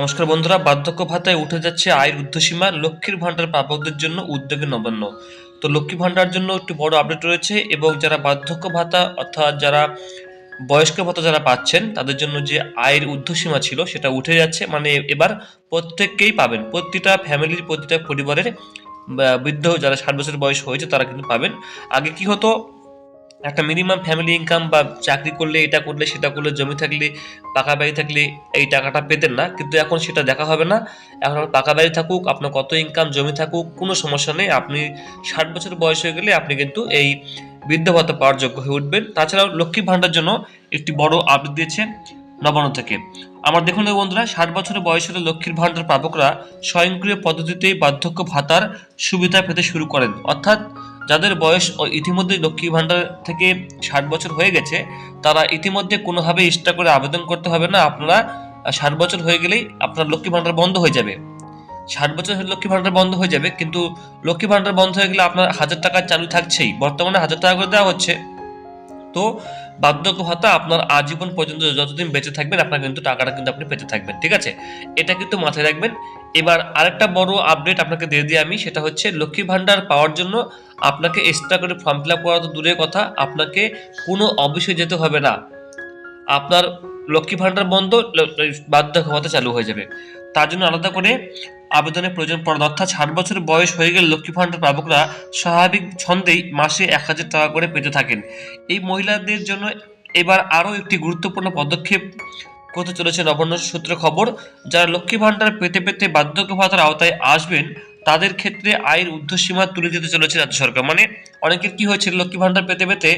নমস্কার বন্ধুরা, বার্ধক্য ভাতায় উঠে যাচ্ছে আয়ের ঊর্ধ্বসীমা, লক্ষ্মীর ভাণ্ডার প্রাপকদের জন্য উদ্যোগে নবান্ন। তো লক্ষ্মী ভাণ্ডার জন্য একটি বড় আপডেট রয়েছে এবং যারা বার্ধক্য ভাতা অর্থাৎ যারা বয়স্ক ভাতা যারা পাচ্ছেন, তাদের জন্য যে আয়ের ঊর্ধ্বসীমা ছিল সেটা উঠে যাচ্ছে। মানে এবার প্রত্যেককেই পাবেন, প্রতিটা ফ্যামিলির, প্রতিটা পরিবারের বৃদ্ধ যারা ষাট বছর বয়স হয়েছে তারা কিন্তু পাবেন। আগে কি হতো একটা মিনিমাম ফ্যামিলি ইনকাম বা চাকরি করলে এটা করলে, সেটা করলে, জমি থাকলে, পাকা বাড়ি থাকলে এই টাকাটা পেতেন না। কিন্তু এখন সেটা দেখা হবে না। এখন পাকা বাড়ি থাকুক, আপনার কত ইনকাম জমি থাকুক, কোনো সমস্যা নেই। আপনি ষাট বছর বয়স হয়ে গেলে আপনি কিন্তু এই বৃদ্ধ ভাতা পাওয়ার যোগ্য হয়ে উঠবেন। তাছাড়াও লক্ষ্মী ভাণ্ডার জন্য একটি বড় আপডেট দিয়েছে নবান্ন থেকে। আমার দেখুন বন্ধুরা, ষাট বছরের বয়স হলে লক্ষ্মীর ভাণ্ডার প্রাপকরা স্বয়ংক্রিয় পদ্ধতিতেই বার্ধক্য ভাতার সুবিধা পেতে শুরু করেন। অর্থাৎ যাদের বয়স ও- ইতিমধ্যে লক্ষ্মী ভাণ্ডার থেকে ষাট বছর হয়ে গেছে, তারা ইতিমধ্যে কোনোভাবে এক্সট্রা করে আবেদন করতে হবে না। আপনারা ষাট বছর হয়ে গেলেই আপনার লক্ষ্মী ভাণ্ডার বন্ধ হয়ে যাবে। ষাট বছর লক্ষ্মী ভাণ্ডার বন্ধ হয়ে যাবে, কিন্তু লক্ষ্মী ভাণ্ডার বন্ধ হয়ে গেলে আপনার হাজার টাকা চালু থাকছেই। বর্তমানে হাজার টাকা করে দেওয়া হচ্ছে। তো বার্ধক্য ভাতা আপনার আজীবন পর্যন্ত যতদিন বেঁচে থাকবেন, আপনার কিন্তু টাকাটা কিন্তু আপনি পেতে থাকবেন, ঠিক আছে? এটা কিন্তু মাথায় রাখবেন। এবার আরেকটা বড় আপডেট আপনাকে দিয়ে দিই আমি, সেটা হচ্ছে লক্ষ্মী ভাণ্ডার পাওয়ার জন্য আপনাকে এক্সট্রা করে ফর্ম ফিল আপ করা তো দূরের কথা, আপনাকে কোনো অফিসে যেতে হবে না। আপনার লক্ষ্মী ভাণ্ডার বন্ধ, বার্ধক্য ভাতা চালু হয়ে যাবে। তার জন্য আলাদা করে আবেদনের প্রয়োজন পড়ে অর্থাৎ ষাট বছর বয়স হয়ে গেলে লক্ষ্মী ভাণ্ডার প্রাপকরা স্বাভাবিক ছন্দেই মাসে এক হাজার টাকা করে পেতে থাকেন। এই মহিলাদের জন্য এবার আরও একটি গুরুত্বপূর্ণ পদক্ষেপ করতে চলেছে নবান্ন সূত্র খবর। যারা লক্ষ্মী ভাণ্ডার পেতে পেতে বার্ধক্য ভাতার আওতায় আসবেন, তাদের ক্ষেত্রে আয়ের ঊর্ধ্বসীমা তুলে দিতে চলেছে রাজ্য সরকার। মানে অনেকের কি হয়েছে, লক্ষ্মী ভাণ্ডার পেতে পেতে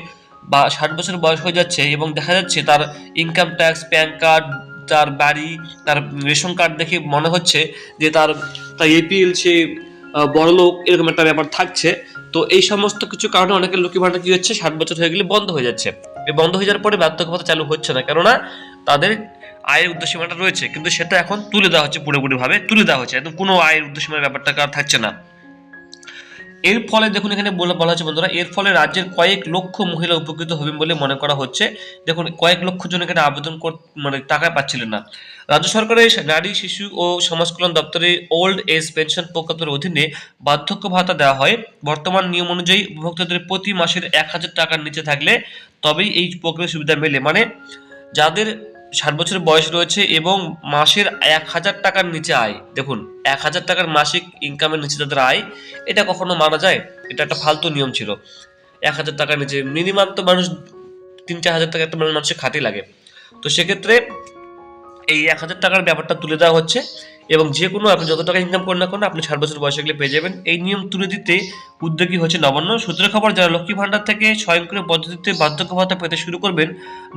বা ষাট বছর বয়স হয়ে যাচ্ছে এবং দেখা যাচ্ছে তার ইনকাম ট্যাক্স প্যান কার্ড তার বাড়ি, তার রেশন কার্ড দেখে মনে হচ্ছে যে তার তার এপিএল সে বড়লোক এরকম একটা ব্যাপার থাকছে। তো এই সমস্ত কিছু কারণে অনেকের লক্ষ্মী ভাণ্ডার কি হচ্ছে? ষাট বছর হয়ে গেলে বন্ধ হয়ে যাচ্ছে। বন্ধ হয়ে যাওয়ার পরে ভাতা চালু হচ্ছে না। কেননা তাদের আয়ের উদ্দেশ্যমাটা রয়েছে, কিন্তু সেটা এখন তুলে দেওয়া হচ্ছে পুরোপুরিভাবে, তুলে দেওয়া হচ্ছে। একদম কোনো আয়ের উদ্দেশ্যমার ব্যাপারটা আর থাকছে না। এর ফলে দেখুন এখানে বলা হচ্ছে বন্ধুরা, এর ফলে রাজ্যের কয়েক লক্ষ মহিলা উপকৃত হবেন বলে মনে করা হচ্ছে। দেখুন, কয়েক লক্ষ জন এখানে আবেদন মানে টাকা পাচ্ছিলেন না। রাজ্য সরকারের নারী, শিশু ও সমাজ কল্যাণ দপ্তরের ওল্ড এজ পেনশন প্রকল্পের অধীনে বার্ধক্য ভাতা দেওয়া হয়। বর্তমান নিয়ম অনুযায়ী উপভোক্তাদের প্রতি মাসের এক হাজার টাকার নিচে থাকলে তবেই এই প্রকল্পের সুবিধা মেলে। মানে যাদের ষাট বছর বয়স রয়েছে এবং মাসের এক হাজার টাকার নিচে আয়। দেখুন, এক হাজার টাকার মাসিক ইনকামের নিচে তাদের আয়, এটা কখনো মানা যায়। এটা একটা ফালতু নিয়ম ছিল। এক হাজার টাকার নিচে মিনিমাম তো মানুষ তিন, চার হাজার টাকা একটা মানুষের খাতে লাগে। তো সেক্ষেত্রে এই এক হাজার টাকার ব্যাপারটা তুলে দেওয়া হচ্ছে। এবং যে কোনো আপনি যত টাকা ইনকাম করেন না কেন, আপনি ষাট বছর বয়সে গেলে পেয়ে যাবেন। এই নিয়ম তুলে দিতে উদ্যোগী হচ্ছে নবান্ন। সূত্রের খবর, যারা লক্ষ্মী ভাণ্ডার থেকে স্বয়ংক্রিয় পদ্ধতিতে বার্ধক্য ভাতা পেতে শুরু করবেন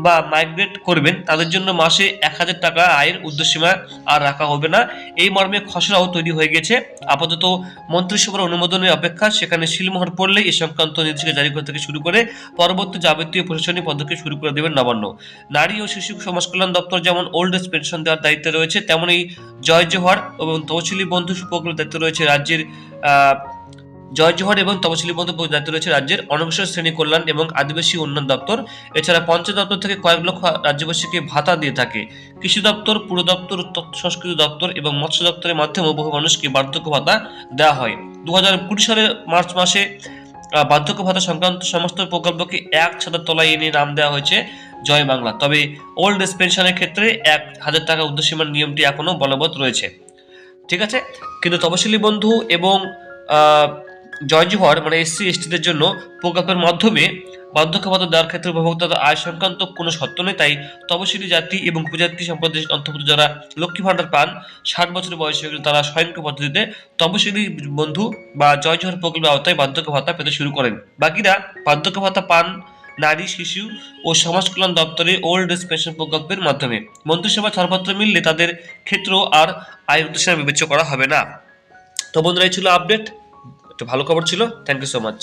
বা মাইগ্রেট করবেন, তাদের জন্য মাসে এক হাজার টাকা আয়ের উদ্দেশ্যসীমা আর রাখা হবে না। এই মর্মে খসড়াও তৈরি হয়ে গেছে। আপাতত মন্ত্রিসভার অনুমোদনের অপেক্ষা সেখানে শিলমোহর পড়লে এ সংক্রান্ত নির্দেশিকা জারি করা থেকে শুরু করে পরবর্তী যাবতীয় প্রশাসনিক পদক্ষেপ শুরু করে দেবেন নবান্ন। নারী ও শিশু সমাজ কল্যাণ দপ্তর যেমন ওল্ড এজ পেনশন দেওয়ার দায়িত্বে রয়েছে, তেমনই জয় জোহর এবং তহসিলি বন্ধু প্রকল্পের দায়িত্ব রয়েছে রাজ্যের জয় জোহর এবং তহসিলি বন্ধু দায়িত্ব রয়েছে রাজ্যের অনগ্রসর শ্রেণি কল্যাণ এবং আদিবাসী উন্নয়ন দপ্তর। এছাড়া পঞ্চায়েত দপ্তর থেকে কয়েক লক্ষ রাজ্যবাসীকে ভাতা দিয়ে থাকে। কৃষি দপ্তর, পুর দপ্তর সংস্কৃতি দপ্তর এবং মৎস্য দপ্তরের মাধ্যমে বহু মানুষকে বার্ধক্য ভাতা দেওয়া হয়। দু হাজার কুড়ি সালের মার্চ মাসে বার্ধক্য ভাতা সংক্রান্ত সমস্ত প্রকল্পকে এক ছাতার তলায় এনে নাম দেওয়া হয়েছে। জয় বাংলা। তবে ওল্ড এজ পেনশনের ক্ষেত্রে এক হাজার টাকা উদ্দেশ্যমান নিয়মটি এখনও বলবৎ রয়েছে। ঠিক আছে? কিন্তু তপশিলি বন্ধু এবং আহ, জয় জোহর মানে এসসি এসটিদের জন্য প্রকল্পের মাধ্যমে বার্ধক্য ভাতা দেওয়ার ক্ষেত্রে উপভোক্তাদের আয় সংক্রান্ত কোনো শর্ত নেই। তাই তপশিলি জাতি এবং উপজাতি সম্প্রদায়ের অন্তর্ভুক্ত যারা লক্ষ্মী ভাণ্ডার পান ষাট বছর বয়সে তারা স্বয়ংক্রিয় পদ্ধতিতে তপশিলি বন্ধু বা জয় জোহর প্রকল্পের আওতায় বার্ধক্য ভাতা পেতে শুরু করেন। বাকিরা বার্ধক্য ভাতা পান নারী, শিশু ও সমাজ কল্যাণ দপ্তরে ওল্ড এজ পেনশন প্রকল্পের মাধ্যমে মন্ত্রিসভা ছাড়পত্র মিললে তাদের ক্ষেত্র আর আয় উদ্দেশ্যে বিবেচ্য করা হবে না। তো বন্ধুরা, এই ছিল আপডেট একটা ভালো খবর ছিল। Thank you so much